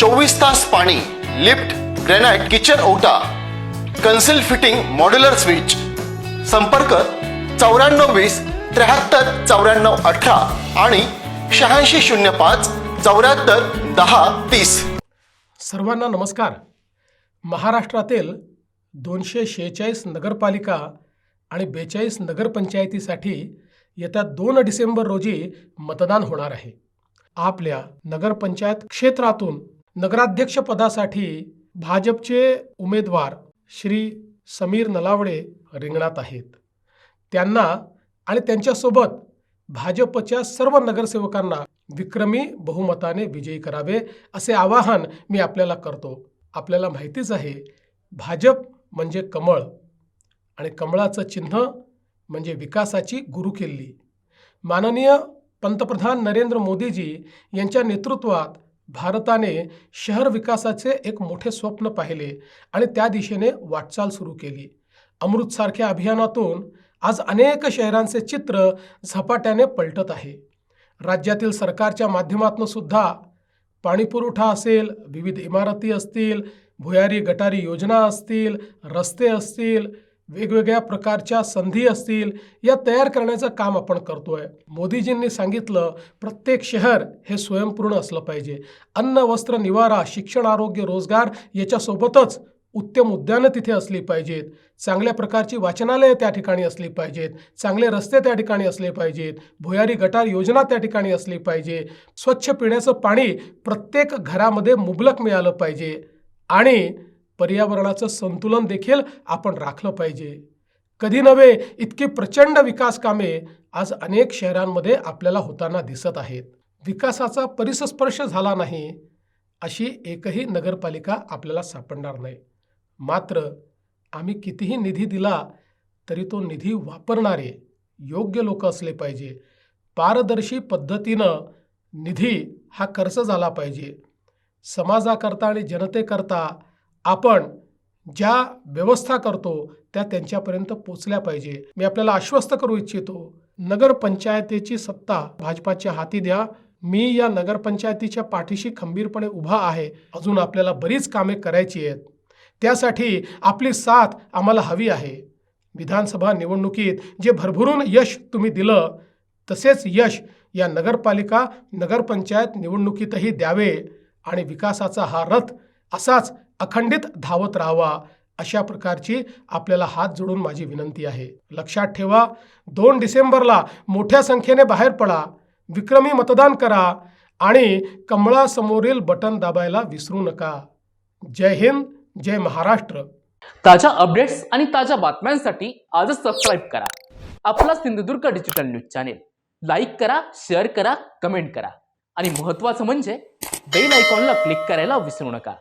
चोवीस तास पाणी लिफ्ट ग्रॅनाइट किचन ओटा कन्सिल फिटिंग मॉड्युलर स्विच. संपर्क चौऱ्याण्णव वीस त्र्याहत्तर चौऱ्याण्णव अठरा आणि शहाऐंशी शून्य पाच चौऱ्याहत्तर दहा तीस. सर्वांना नमस्कार. महाराष्ट्रातील दोनशे शेहेचाळीस नगरपालिका आणि बेचाळीस नगरपंचायतीसाठी येत्या दोन डिसेंबर रोजी मतदान होणार आहे. आपल्या नगरपंचायत क्षेत्रातून नगराध्यक्षपदासाठी भाजपचे उमेदवार श्री समीर नलावडे रिंगणात आहेत. त्यांना आणि त्यांच्यासोबत भाजपच्या सर्व नगरसेवकांना विक्रमी बहुमताने विजयी करावे असे आवाहन मी आपल्याला करतो. आपल्याला माहितीच आहे भाजप म्हणजे कमळ आणि कमळाचं चिन्ह म्हणजे विकासाची गुरुकिल्ली. माननीय पंतप्रधान नरेंद्र मोदीजी यांच्या नेतृत्वात भारताने शहर विकासाचे एक मोठे स्वप्न पाहिले आणि त्या दिशेने वाटचाल सुरू केली. अमृतसारख्या अभियानातून आज अनेक शहरांचे चित्र झपाट्याने पलटत आहे. राज्यातील सरकारच्या माध्यमातून सुद्धा पाणीपुरवठा असेल विविध इमारती असतील भुयारी गटारी योजना असतील रस्ते असतील वेगवेगळ्या प्रकारच्या संधी असतील या तयार करण्याचं काम आपण करतोय. मोदीजींनी सांगितलं प्रत्येक शहर हे स्वयंपूर्ण असलं पाहिजे. अन्न वस्त्र निवारा शिक्षण आरोग्य रोजगार याच्यासोबतच उत्तम उद्यानं तिथे असली पाहिजेत. चांगल्या प्रकारची वाचनालयं त्या ठिकाणी असली पाहिजेत. चांगले रस्ते त्या ठिकाणी असले पाहिजेत. भुयारी गटार योजना त्या ठिकाणी असली पाहिजे. स्वच्छ पिण्याचं पाणी प्रत्येक घरामध्ये मुबलक मिळालं पाहिजे. आणि पर्यावरणाचं संतुलन देखील आपण राखलं पाहिजे. कधी नव्हे इतकी प्रचंड विकास कामे आज अनेक शहरांमध्ये आपल्याला होताना दिसत आहेत. विकासाचा परिसस्पर्श झाला नाही अशी एकही नगरपालिका आपल्याला सापडणार नाही. मात्र आम्ही कितीही निधी दिला तरी तो निधी वापरणारे योग्य लोक असले पाहिजे. पारदर्शी पद्धतीनं निधी हा खर्च झाला पाहिजे. समाजाकरता आणि जनतेकरता आपण ज्या व्यवस्था करतो त्या त्यांच्यापर्यंत पोचल्या पाहिजे. मी आपल्याला आश्वस्त करू इच्छितो नगरपंचायतीची सत्ता भाजपाच्या हाती द्या. मी या नगरपंचायतीच्या पाठीशी खंबीरपणे उभा आहे. अजून आपल्याला बरीच कामे करायची आहेत. त्यासाठी आपली साथ आम्हाला हवी आहे. विधानसभा निवडणुकीत जे भरभरून यश तुम्ही दिलं तसेच यश या नगरपालिका नगरपंचायत निवडणुकीतही द्यावे आणि विकासाचा हा रथ असाच अखंडित धावत राहावा अशा प्रकारची आपल्याला हात जोडून माझी विनंती आहे. लक्षात ठेवा दोन डिसेंबरला मोठ्या संख्येने बाहेर पडा विक्रमी मतदान करा आणि कमळासमोरील बटन दाबायला विसरू नका. जय हिंद जय महाराष्ट्र. ताज्या अपडेट्स आणि ताज्या बातम्यांसाठी आजच सबस्क्राईब करा. आपला Sindhudurg digital news channel like करा शेअर करा कमेंट करा. आणि महत्त्वाचं म्हणजे बेल आयकॉनला क्लिक करायला विसरू नका.